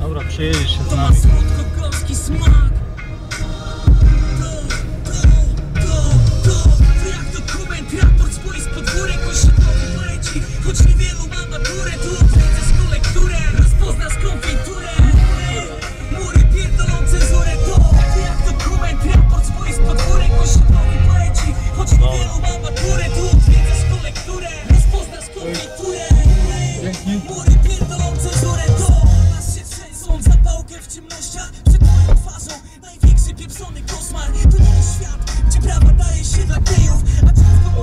Dobra, przyjedziesz się z nami. Choć tu Mury to jak dokument, raport podwórek choć no. tu Mury pierdolą cezurę w ciemnościach Przed moją twarzą. Największy pieprzony koszmar. To nie jest świat, gdzie prawa daje się dla gejów A często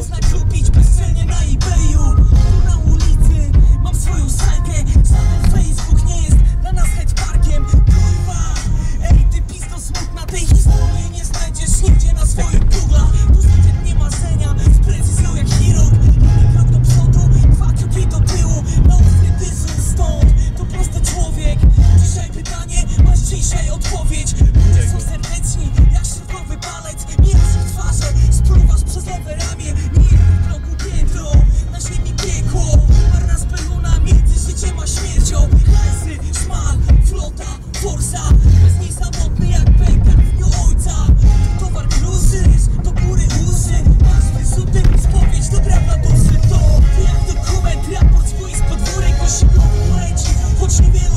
she be like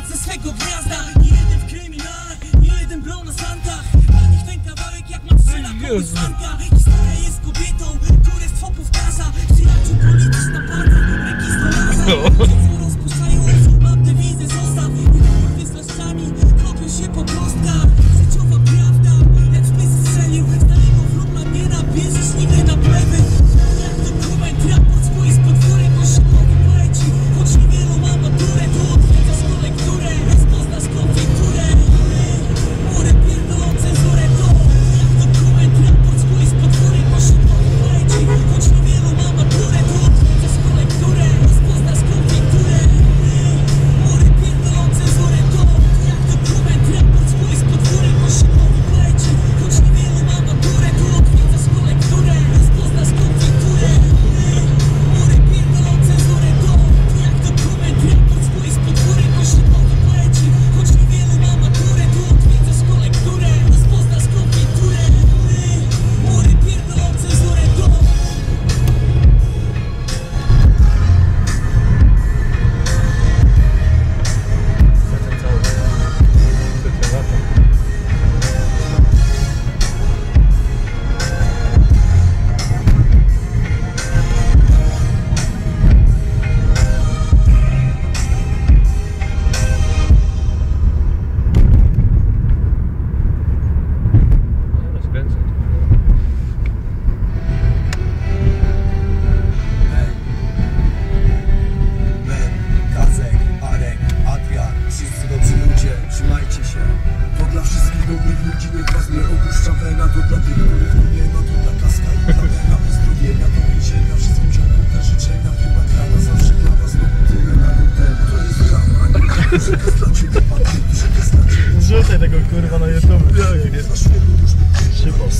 świat ze swego gniazda. Nie jeden w kryminale, nie jeden na santach Dla nich ten kawałek jak matrzyna kołysanka Historia jest kobietą, królestwo powtarza Przyjaciół policzysz na palcach, ręki To dla tych, których tu nie ma To dla kaska i kamera Pozdrowienia do więzienia Wszystkim ciągną te życzenia Chyba grana zawsze dla was No tyle na ten To jest drama Przekaz dla ciebie Patryk Przekaz dla ciebie Zrzucaj tego kurwa na YouTube. Szybos.